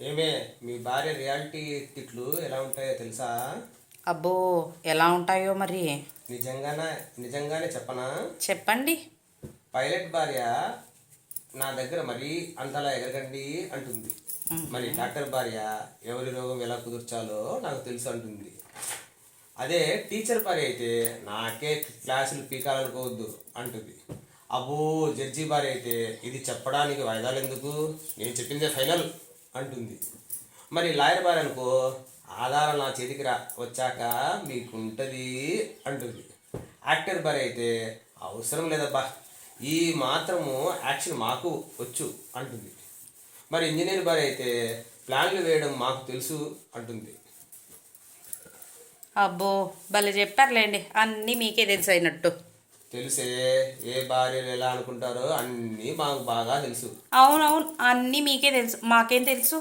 ఏమే మీ భార్య రియాలిటీ తిట్లు ఎలా ఉంటాయో తెలుసా? అబ్బో ఎలా ఉంటాయో మరి? నిజంగానే నిజంగానే చెప్పనా? చెప్పండి. పైలట్ భార్య నా దగ్గర మరీ అంతలా ఎగరగండి అంటుంది. మరి డాక్టర్ భార్య ఎవరి రోగం ఎలా కుదుర్చాలో నాకు తెలుసు అంటుంది. అదే టీచర్ భార్య అయితే నాకే క్లాసులు పీకాలనుకోవద్దు అంటుంది. అబ్బో జడ్జి భార్య అయితే ఇది చెప్పడానికి వాయిదాలు ఎందుకు? నేను చెప్పిందే ఫైనల్. అంటుంది. మరి లాయర్ బార్ అనుకో ఆధారం నా చేతికి రా వచ్చాక మీకుంటుంది అంటుంది. యాక్టర్ బార్ అయితే అవసరం లేదబ్బా ఈ మాత్రము యాక్షన్ మాకు వచ్చు అంటుంది. మరి ఇంజనీర్ బార్ అయితే ప్లాన్లు వేయడం మాకు తెలుసు అంటుంది. అబ్బో భలే చెప్పారులేండి అన్నీ మీకే తెలుసు అయినట్టు తెలుసే ఏ భార్యలు ఎలా అనుకుంటారో అన్నీ మాకు బాగా తెలుసు. అవునవును అన్నీ మీకే తెలుసు. మాకేం తెలుసు?